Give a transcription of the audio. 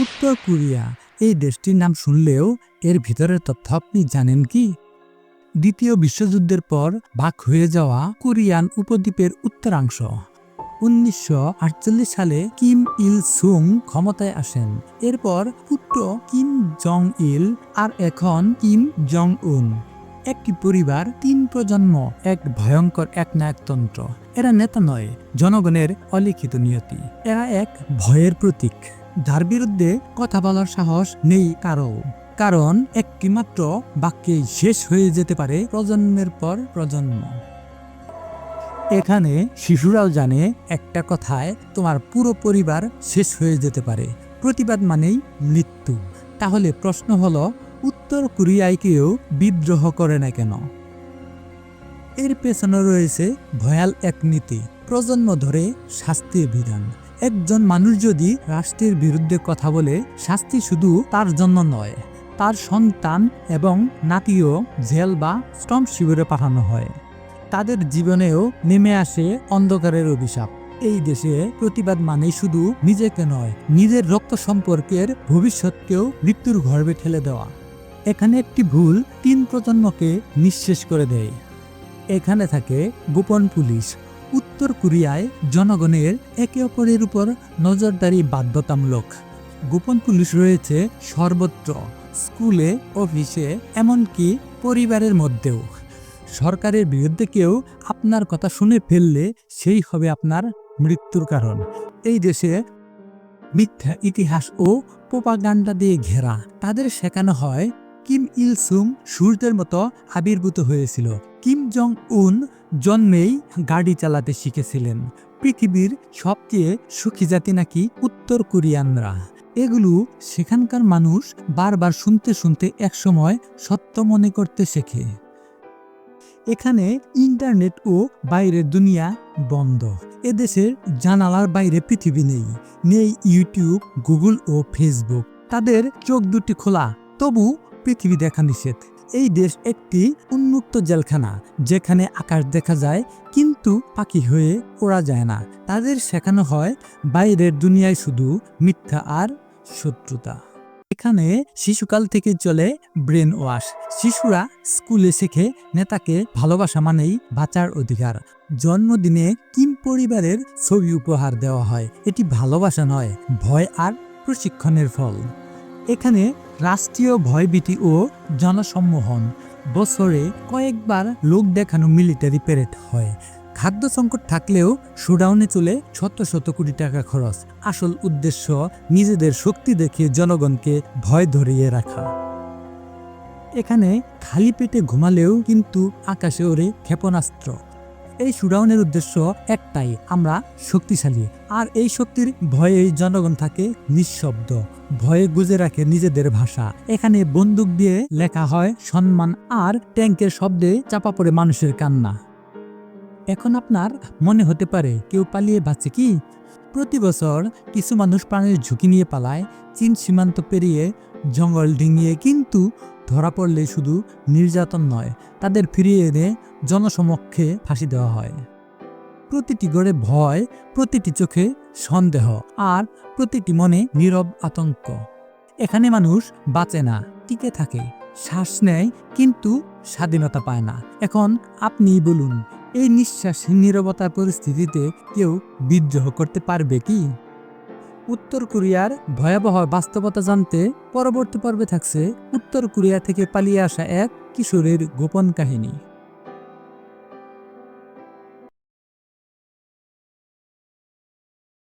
উত্তর কোরিয়া। এই দেশটির নাম শুনলেও এর ভিতরের তথ্য আপনি জানেন কি? দ্বিতীয় বিশ্বযুদ্ধের পর ভাগ হয়ে যাওয়া কোরিয়ান উপদ্বীপের উত্তরাংশ। উনিশশো আটচল্লিশ সালে কিম ইল সুং ক্ষমতায় আসেন। এরপর পুত্র কিম জং ইল আর এখন কিম জং উন একটি পরিবার, তিন প্রজন্ম, এক ভয়ঙ্কর এক একনায়কতন্ত্র এরা নেতা নয়, জনগণের অলিখিত নিয়তি। এরা এক ভয়ের প্রতীক। যার বিরুদ্ধে কথা বলার সাহস নেই কারও। কারণ একটি মাত্র বাক্যেই শেষ হয়ে যেতে পারে প্রজন্মের পর প্রজন্ম। এখানে শিশুরাও জানে একটা কথায় তোমার পুরো পরিবার শেষ হয়ে যেতে পারে। প্রতিবাদ মানেই মৃত্যু। তাহলে প্রশ্ন হলো, উত্তর কোরিয়ায় কেউ বিদ্রোহ করে না কেন? এর পেছনে রয়েছে ভয়াল এক নীতি। প্রজন্ম ধরে শাস্তির বিধান একজন মানুষ যদি রাষ্ট্রের বিরুদ্ধে কথা বলে, শাস্তি শুধু তার জন্য নয়, তার সন্তান এবং নাতিও জেল বা স্টম শিবিরে পাঠানো হয়। তাদের জীবনেও নেমে আসে অন্ধকারের অভিশাপ। এই দেশে প্রতিবাদ মানে শুধু নিজেকে নয়, নিজের রক্ত সম্পর্কের ভবিষ্যৎকেও মৃত্যুর গর্ভে ঠেলে দেওয়া। এখানে একটি ভুল তিন প্রজন্মকে নিঃশেষ করে দেয়। এখানে থাকে গোপন পুলিশ উত্তর কোরিয়ায় জনগণের একে অপরের উপর নজরদারি বাধ্যতামূলক। গোপন পুলিশ রয়েছে সর্বত্র, স্কুলে, অফিসে, এমনকি পরিবারের মধ্যেও। সরকারের বিরুদ্ধে কেউ আপনার কথা শুনে ফেললে সেই হবে আপনার মৃত্যুর কারণ। এই দেশে মিথ্যা ইতিহাস ও পোপাগান্ডা দিয়ে ঘেরা, তাদের শেখানো হয় কিম ইল সুং সূর্যের মতো আবির্ভূত হয়েছিল। কিম জং উন জন্মেই গাড়ি চালাতে শিখেছিলেন। পৃথিবীর সবচেয়ে সুখী জাতি নাকি উত্তর কোরিয়ানরা। এগুলো সেখানকার মানুষ বারবার শুনতে শুনতে একসময় সত্য মনে করতে শেখে। এখানে ইন্টারনেট ও বাইরের দুনিয়া বন্ধ। এদেশের জানালার বাইরে পৃথিবী নেই। নেই ইউটিউব, গুগল ও ফেসবুক। তাদের চোখ দুটি খোলা, তবু পৃথিবী দেখা নিষেধ। এই দেশ একটি উন্মুক্ত জেলখানা, যেখানে আকাশ দেখা যায় কিন্তু পাখি হয়ে ওড়া যায় না। তাদের শেখানো হয়, বাইরের দুনিয়ায় শুধু মিথ্যা আর শত্রুতা। এখানে শিশুকাল থেকে চলে ব্রেন ওয়াশ। শিশুরা স্কুলে শেখে, নেতাকে ভালোবাসা মানেই বাঁচার অধিকার। জন্মদিনে কিম পরিবারের ছবি উপহার দেওয়া হয়। এটি ভালোবাসা নয়, ভয় আর প্রশিক্ষণের ফল। এখানে রাষ্ট্রীয় ভয়ভীতি ও জনসম্মোহন। বছরে কয়েকবার লোক দেখানো মিলিটারি প্যারেড হয়। খাদ্য সংকট থাকলেও শোডাউনে চলে শত শত কোটি টাকা খরচ। আসল উদ্দেশ্য নিজেদের শক্তি দেখিয়ে জনগণকে ভয় ধরিয়ে রাখা। এখানে খালি পেটে ঘুমালেও কিন্তু আকাশে ওরে ক্ষেপণাস্ত্র। এই শুডাউনের উদ্দেশ্য একটাই, আমরা শক্তিশালী। আর এই শক্তির ভয়ে জনগণ থাকে নিঃশব্দ। ভয়ে গুজে রাখে নিজেদের ভাষা। এখানে বন্দুক দিয়ে লেখা হয় সম্মান আর ট্যাঙ্কের শব্দে চাপা পড়ে মানুষের কান্না। এখন আপনার মনে হতে পারে, কেউ পালিয়ে বাঁচে কি? প্রতি বছর কিছু মানুষ প্রাণের ঝুঁকি নিয়ে পালায়, চীন সীমান্ত পেরিয়ে জঙ্গল ডিঙিয়ে, কিন্তু ধরা পড়লে শুধু নির্যাতন নয়, তাদের ফিরিয়ে এনে জনসমক্ষে ফাঁসি দেওয়া হয়। প্রতিটি গড়ে ভয়, প্রতিটি চোখে সন্দেহ আর প্রতিটি মনে নীরব আতঙ্ক। এখানে মানুষ বাঁচে না, টিকে থাকে, শ্বাস নেয় কিন্তু স্বাধীনতা পায় না। এখন আপনিই বলুন, এই নিঃশ্বাসহীন নীরবতার পরিস্থিতিতে কেউ বিদ্রোহ করতে পারবে কি? উত্তর কোরিয়ার ভয়াবহ বাস্তবতা জানতে পরবর্তী পর্বে থাকছে উত্তর কোরিয়া থেকে পালিয়ে আসা এক কিশোরের গোপন কাহিনী।